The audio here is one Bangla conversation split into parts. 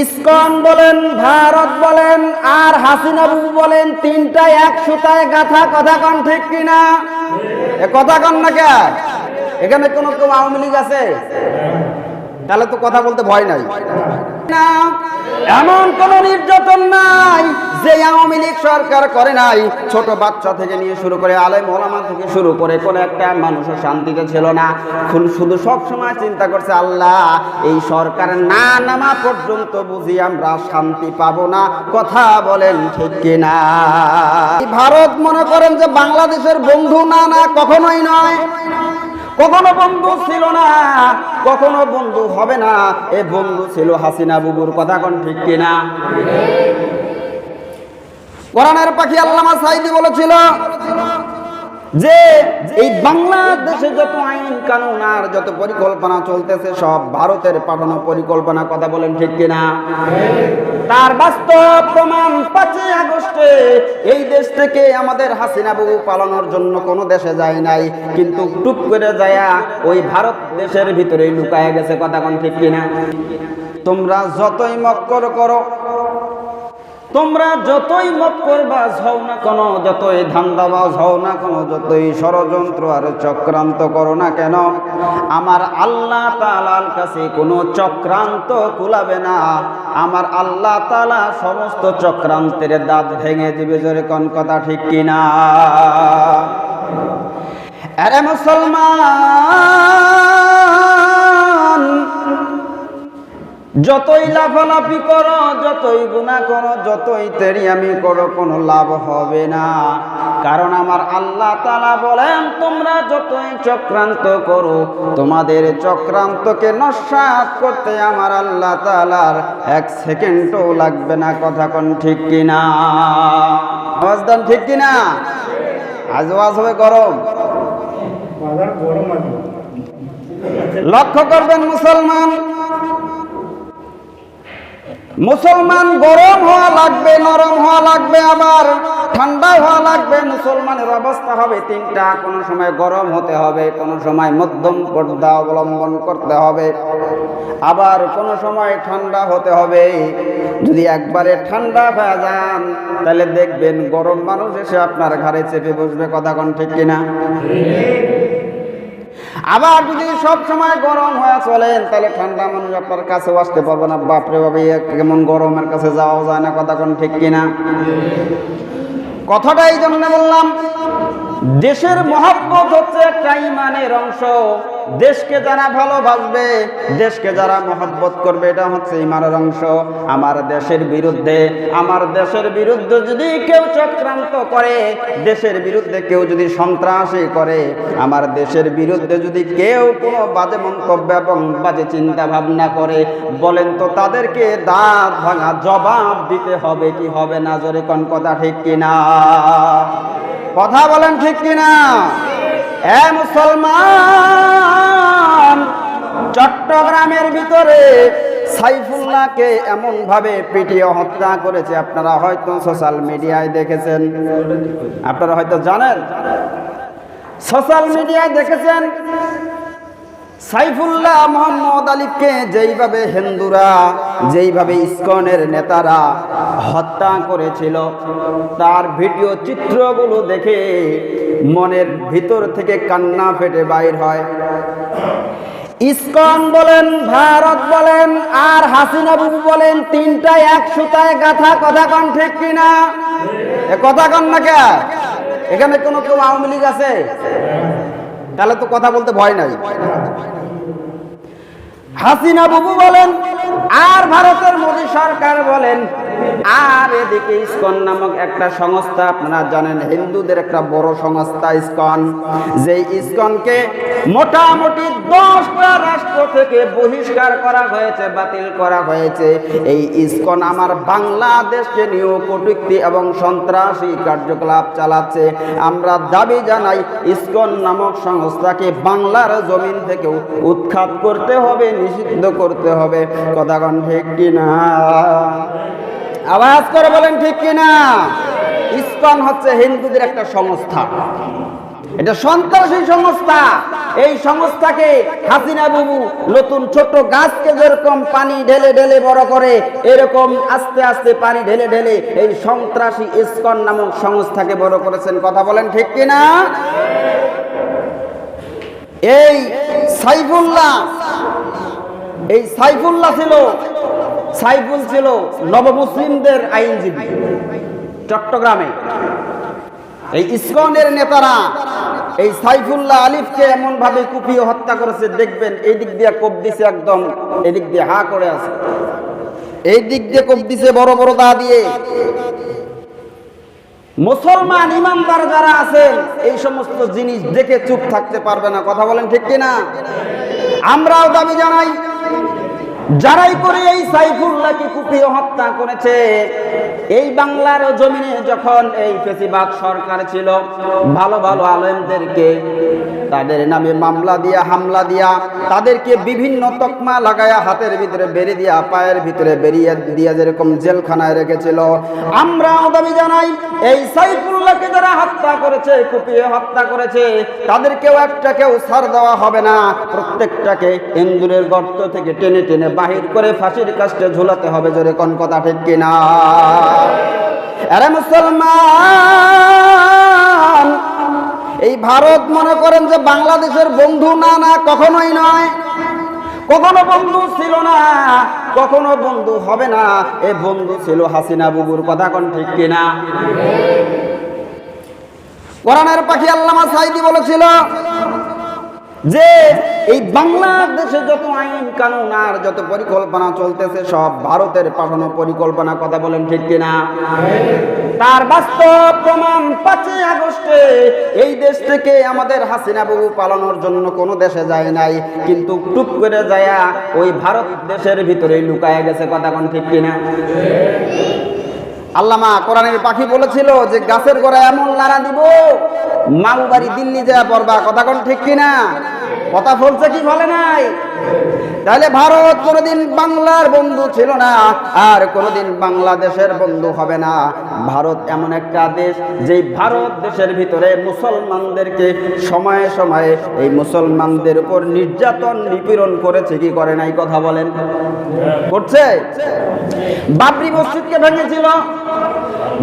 ইসকন বলেন, ভারত বলেন, আর হাসিনা বাবু বলেন তিনটা এক সুতায় গাথা, কথা কন ঠিক কিনা? কথা কন না কে? এখানে কোনো কেউ আওয়ামী লীগ আছে? তাহলে তো কথা বলতে ভয় নাই। এমন কোন নির্যাতন নাই যে আওয়ামী লীগ সরকার করে নাই। ছোট বাচ্চা থেকে নিয়ে শুরু করে আলেম ওলামা থেকে শুরু করে কোন একটা মানুষের শান্তিতে ছিল না। শুধু সব সময় চিন্তা করছে আল্লাহ, এই সরকার না নামা পর্যন্ত বুঝি আমরা শান্তি পাবো না। কথা বলেন ঠিক কিনা? ভারত মনে করেন যে বাংলাদেশের বন্ধু না না, কখনোই নয়। কখনো বন্ধু ছিল না কখনো বন্ধু হবে না। এ বন্ধু ছিল হাসিনা বুবুর কথা কোন ঠিক কিনা? কোরআনের পাখি আল্লামা সাইদি বলেছিল যে এই বাংলাদেশে যত আইন কানুন আর যত পরিকল্পনা চলতেছে, সব ভারতের পাঠানো পরিকল্পনা কথা বলেন ঠিক কিনা? তার বাস্তব প্রমাণ পাঁচই আগস্টে এই দেশ থেকে আমাদের হাসিনা বাবু পালানোর জন্য কোনো দেশে যায় নাই, কিন্তু টুক করে যায়া ওই ভারত দেশের ভিতরেই লুকায় গেছে, কথা কোন ঠিক কিনা? তোমরা যতই মক্কর করো তোমরা যতই মত করবা হও না কেন, যতই ধান্দাবাজ হও না কেন, যতই ষড়যন্ত্র আর চক্রান্ত করো না কেন, আমার আল্লাহ তালার কাছে কোনো চক্রান্ত কুলাবে না। আমার আল্লাহ তালা সমস্ত চক্রান্তের দাঁত ভেঙে দিবে, জোরে কোন কথা ঠিক কিনা? আরে মুসলমান! যতই লাফালাফি করো, যতই গুণা করো, যতই তেরিয়ামি করো, কোনো লাভ হবে না। কারণ আমার আল্লাহ তালা বলেন, তোমরা যতই চক্রান্ত করো, তোমাদের চক্রান্তকে নস্বাত করতে আমার আল্লাহ তালার এক সেকেন্ডও লাগবে না। কথা কোন ঠিক কিনা? আওয়াজ দেন ঠিক কিনা? আজ ওয়াজ হবে গরম। লক্ষ্য করবেন মুসলমান মুসলমান গরম হওয়া লাগবে, নরম হওয়া লাগবে, আবার ঠান্ডা হওয়া লাগবে, মুসলমানের অবস্থা হবে তিনটা। কোনো সময় গরম হতে হবে, কোনো সময় মধ্যম পর্দা অবলম্বন করতে হবে। আবার কোনো সময় ঠান্ডা হতে হবে। যদি একবারে ঠান্ডা হয়ে যান, তাহলে দেখবেন গরম মানুষ এসে আপনার ঘাড়ে চেপে বসবে, কথা কোন ঠিক কিনা? আবার যদি সব সময় গরম হয়ে চলেন, তাহলে ঠান্ডা মানুষ আপনার কাছে আসতে পারব না। বাপরে বাপে কেমন গরমের কাছে যাওয়া যায় না, কথা কোন ঠিক কিনা? কথাটা এই জন্য বললাম দেশের মহাব্বত হচ্ছে একটা ইমানের অংশ। দেশকে যারা ভালোবাসবে, দেশকে যারা মহব্বত করবে, এটা হচ্ছে ইমানের অংশ। আমার দেশের বিরুদ্ধে, আমার দেশের বিরুদ্ধে যদি কেউ চক্রান্ত করে, দেশের বিরুদ্ধে কেউ যদি সন্ত্রাসী করে, আমার দেশের বিরুদ্ধে যদি কেউ কোনো বাজে মন্তব্য এবং বাজে চিন্তা ভাবনা করে, বলেন তো তাদেরকে দাঁত ভাঙা জবাব দিতে হবে কি হবে না? জোরে কোন কথা ঠিক কিনা? কথা বলেন ঠিক কিনা? এ মুসলমান, চট্টগ্রামের ভিতরে সাইফুল্লাহকে এমন ভাবে পিটিয়ে হত্যা করেছে। আপনারা হয়তো সোশ্যাল মিডিয়ায় দেখেছেন। আপনারা হয়তো জানেন। সোশ্যাল মিডিয়ায় দেখেছেন। সাইফুল্লাহ মোহাম্মদ আলীকে যেইভাবে হিন্দুরা, যেইভাবে ইস্কনের নেতারা হত্যা করেছিল, তার ভিডিও চিত্রগুলো দেখে মনের ভিতর থেকে কান্না ফেটে বাইর হয়। ইস্কন বলেন, ভারত বলেন, আর হাসিনা বাবু বলেন তিনটা এক সুতায় গাথা, কথা কন ঠিক কিনা? কথা কন না কে? এখানে কোনো কেউ আওয়ামী লীগ আছে? তাহলে তো কথা বলতে ভয় নাই। হাসিনা বাবু বলেন আর ভারতের মোদী সরকার বলেন, আর এদিকে ইসকন নামক একটা সংস্থা, আপনারা জানেন, হিন্দুদের একটা বড় সংস্থা ইসকন যে ইসকনকে মোটামুটি দশটা রাষ্ট্র থেকে বহিষ্কার করা হয়েছে, বাতিল করা হয়েছে। এই ইসকন আমার বাংলাদেশকে নিয়েও কটূক্তি এবং সন্ত্রাসী কার্যকলাপ চালাচ্ছে। আমরা দাবি জানাই, ইসকন নামক সংস্থাকে বাংলার জমিন থেকে উৎখাত করতে হবে, নিষিদ্ধ করতে হবে। কথাগণ ঠিক কিনা? আওয়াজ করে বলেন ঠিক কিনা? ইসকন হচ্ছে হিন্দুদের একটা সংস্থা। এটা সন্ত্রাসী সংস্থা। এই সংস্থাকে হাসিনা বাবু নতুন ছোট গাছকে যেরকম পানি ঢেলে ঢেলে বড় করে, এরকম আস্তে আস্তে পানি ঢেলে ঢেলে এই সন্ত্রাসী ইসকন নামক সংস্থাকে বড় করেছেন। কথা বলেন ঠিক কিনা? এই সাইফুল্লাহ এই সাইফুল্লাহ ছিল, সাইফুল ছিল নবমুসলিমদের আইনজীবী চট্টগ্রামে। এই ইসকনের নেতারা এই সাইফুল্লাহ আলিফকে এমন ভাবে কুপিয়ে হত্যা করেছে, দেখবেন এই দিক দিয়ে কোপ দিছে একদম এদিক দিয়ে হা করে আছে। এই দিক দিয়ে কোপ দিছে বড় বড় দা দিয়ে। মুসলমান ইমানদার যারা আছেন, এই সমস্ত জিনিস দেখে চুপ থাকতে পারবে না, কথা বলেন ঠিক কিনা? আমরাও দাবি জানাই যারাই করে এই সাইফুল্লাহকে কুপিয়ে হত্যা করেছে, এই বাংলার জমিনে যখন এই ফেসিবাদ সরকার ছিল, ভালো ভালো আলেমদেরকে, তাদের নামে মামলা দিয়া, হামলা দিয়া, তাদেরকে বিভিন্ন তকমা লাগায়া হাতের ভিতরে বেরিয়ে দিয়া, পায়ের ভিতরে বেরিয়ে দিয়া যেরকম জেলখানায় রেখেছিল। আমরা দাবি জানাই, এই সাইফুল্লাহকে যারা হত্যা করেছে, কুপিয়ে হত্যা করেছে, তাদেরকেও একটা কেউ ছাড় দেওয়া হবে না। প্রত্যেকটাকে ইন্দুরের গর্ত থেকে টেনে টেনে বাহির করে ফাঁসির কাস্টে ঝুলাতে হবে জোরে কোন কথা ঠিক কিনা? আরে মুসলমান, এই ভারত মনে করেন যে বাংলাদেশের বন্ধু না না, কখনোই নয়। কখনো বন্ধু ছিল না, কখনো বন্ধু হবে না। এ বন্ধু ছিল হাসিনা বুবুর কথা কোন ঠিক কিনা? কোরআনের পাখি আল্লামা সাইদি বলেছিল যে এই বাংলাদেশে যত আইন কানুন আর যত পরিকল্পনা চলতেছে, সব ভারতের পাঠানো পরিকল্পনা কথা বলেন ঠিক কিনা? তার বাস্তব প্রমাণ পাঁচই আগস্টে এই দেশ থেকে আমাদের হাসিনা বাবু পালানোর জন্য কোনো দেশে যায় নাই, কিন্তু টুপ করে যায়া ওই ভারত দেশের ভিতরে লুকায় গেছে, কথা কোন ঠিক কিনা? আল্লামা কোরআনের পাখি বলেছিল যে গাছের গোড়ায় এমন লাড়া দিব মামু বাড়ি দিল্লি যা পড়বা, কথা কোন ঠিক কিনা? কথা বলছে কি বলে নাই? তাহলে ভারত কোনোদিন বাংলার বন্ধু ছিল না, আর কোনোদিন বাংলাদেশের বন্ধু হবে না। ভারত এমন একটা দেশ, যেই ভারত দেশের ভিতরে মুসলমানদেরকে সময়ে সময়ে এই মুসলমানদের উপর নির্যাতন, নিপীড়ন করেছে, কি করে নাই কথা বলেন? করছে? বাবরি মসজিদকে ভেঙেছিল।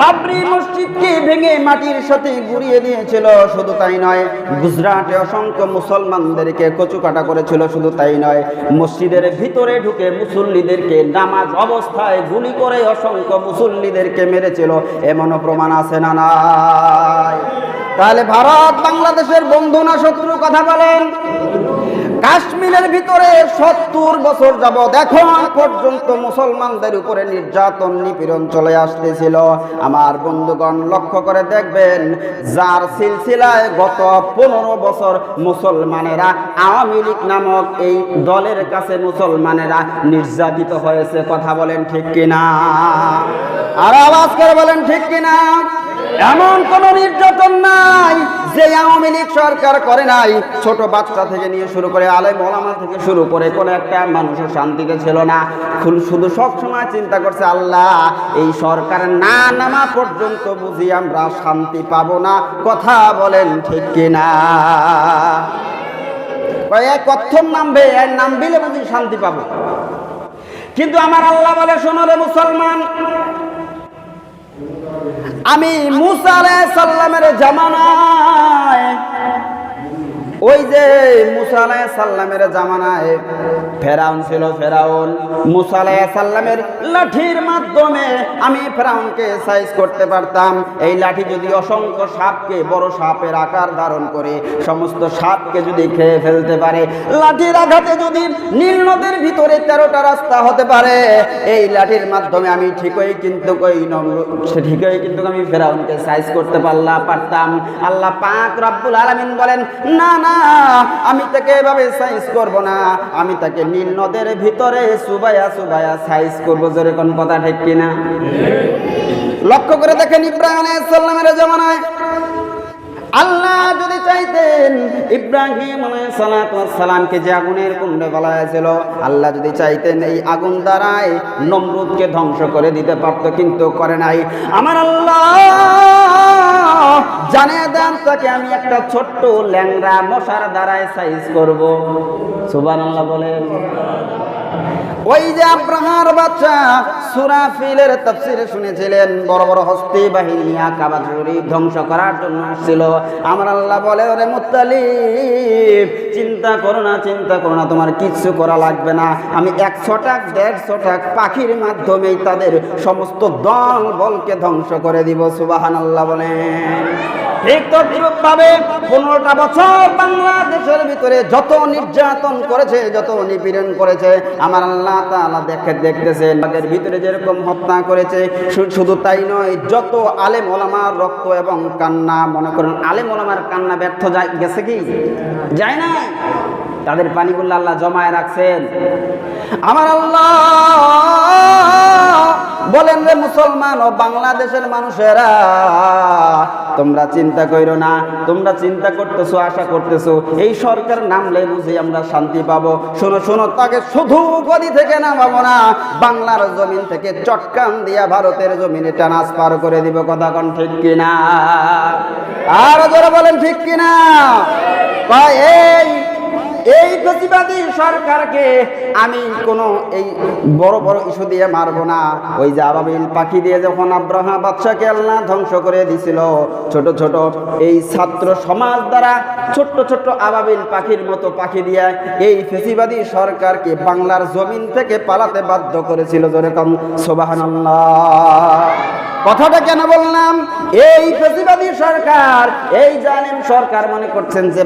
বাবরি মসজিদকে ভেঙে মাটির সাথে গুড়িয়ে দিয়েছিল, শুধু তাই নয়, গুজরাটে অসংখ্য মুসলমানদেরকে কচুকাটা করেছিল, শুধু তাই নয়। মসজিদের ভিতরে ঢুকে মুসল্লিদেরকে নামাজ অবস্থায় গুলি করে অসংখ্য মুসল্লিদেরকে মেরেছিল। এমনও প্রমাণ আছে না নাই? তাহলে ভারত, বাংলাদেশের বন্ধু না শত্রু? কথা বলেন। কাশ্মীরের ভিতরে সত্তর বছর যাব এখন পর্যন্ত মুসলমানদের উপরে নির্যাতন, নিপীড়ন চলে আসতেছিল। আমার বন্ধুগণ, লক্ষ্য করে দেখবেন, যার সিলসিলায় গত পনেরো বছর মুসলমানেরা, আওয়ামী লীগ নামক এই দলের কাছে মুসলমানেরা নির্যাতিত হয়েছে। কথা বলেন ঠিক কিনা? আর আওয়াজ করে বলেন ঠিক কিনা? এমন কোন নির্যাতন নাই যে আওয়ামী সরকার করে নাই, ছোট বাচ্চা থেকে নিয়ে শুরু করে আলেম ওলামা থেকে শুরু করে কোন একটা মানুষের শান্তিতে ছিল না। শুধু সব সময় চিন্তা করছে, আল্লাহ, এই সরকার না নামা পর্যন্ত বুঝি আমরা শান্তি পাবো না। কথা বলেন ঠিক কিনা? এক কথম নামবে এর নাম দিলে বুঝি শান্তি পাবো। কিন্তু আমার আল্লাহ বলে, শোনো রে মুসলমান, আমি মুসা আলাইহিস সাল্লামের জামানায় ওই যে মুসা আলাই সাল্লামের জামানায় ফেরাউন ছিল ফেরাউন। মুসা আলাইহিস সাল্লামের লাঠির মাধ্যমে আমি ফেরাউনকে সাইজ করতে পারতাম। এই লাঠি যদি অসংখ্য সাপকে, বড় সাপের আকার ধারণ করে, সমস্ত সাপকে যদি খেয়ে ফেলতে পারে, লাঠির আঘাতে যদি নীল নদের ভিতরে তেরোটা রাস্তা হতে পারে, এই লাঠির মাধ্যমে আমি ঠিকই কিন্তু কই নম্র- ঠিকই কিন্তু আমি ফেরাউনকে সাইজ করতে পারলাম পারতাম। আল্লাহ পাক রব্বুল আলামিন বলেন, না না, আমি তাকে এভাবে সাইজ করব না। আমি তাকে নীল নদের ভিতরে সুবায়া সুবায়া সাইজ করব কোন কথা ঠিক কিনা? লক্ষ্য করে দেখেন ইব্রাহিম আলাইহিস সালামের জামানায় আল্লাহ যদি চাইতেন ইব্রাহিম সালামকে যে আগুনের কুণ্ডে বলা হয়েছিল আল্লাহ যদি চাইতেন এই আগুন দ্বারাই নমরুদকে ধ্বংস করে দিতে পারত, কিন্তু করে নাই। আমার আল্লাহ জানিয়ে দেন, তাকে আমি একটা ছোট্ট ল্যাংড়া মশার দ্বারায় সাইজ করব। সুবহানাল্লাহ বলেন। ওই যে আব্রাহার বাচ্চা সুরাফিলের তাফসিরে শুনেছিলেন, বড় বড় হস্তি বাহিনী নিয়ে কাবা শরীফ ধ্বংস করার জন্য আসছিল। আমার আল্লাহ বলে, ওরে মুত্তালিব চিন্তা করো না, চিন্তা করো না, তোমার কিচ্ছু করা লাগবে না। আমি একশো টাক দেড়শো টাক পাখির মাধ্যমেই তাদের সমস্ত দল বলকে ধ্বংস করে দিব। সুবাহান আল্লাহ বলেন। পনেরোটা বছর বাংলাদেশের ভিতরে যত নির্যাতন করেছে, যত নিপীড়ন করেছে, আমার আল্লাহ তাআলা দেখে দেখতেছেন। বাগের ভিতরে যেরকম হত্যা করেছে শুধু তাই নয়, যত আলেম ওলামার রক্ত এবং কান্না, মনে করেন, আলেম ওলামার কান্না ব্যর্থ যায়, গেছে কি? যায় না তাদের পানিগুলো আল্লাহ জমায় রাখছেন। আমার আল্লাহ বলেন রে মুসলমান ও বাংলাদেশের মানুষেরা তোমরা চিন্তা করো না, তোমরা চিন্তা করতেছো, আশা করতেছো, এই সরকার নামলে বুঝে আমরা শান্তি পাবো। শোনো শোনো, তাকে শুধু গদি থেকে নামাবো না, বাংলার জমিন থেকে চটকান দিয়া ভারতের জমিনে টানাস পার করে দিব, কথা কন ঠিক কিনা? আর জোরে বলেন ঠিক কিনা? এই এই প্রতিবাদী সরকারকে আমি কোনো এই বড় বড় ইস্যু দিয়ে মারবো না। ওই যে আবাবিল পাখি দিয়ে যখন আব্রাহা বাদশাকে আল্লাহ ধ্বংস করে দিছিল, ছোট ছোট এই ছাত্র সমাজ দ্বারা ছোট্ট ছোট্ট আবাবিল পাখির মতো পাখি দিয়ে এই ফেসিবাদী সরকারকে বাংলার জমিন থেকে পালাতে বাধ্য করেছিল যেরকম সোবাহান কথাটা কেন বললাম? এই ফেসিবাদী সরকার, এই জালেম সরকার মনে করছেন যে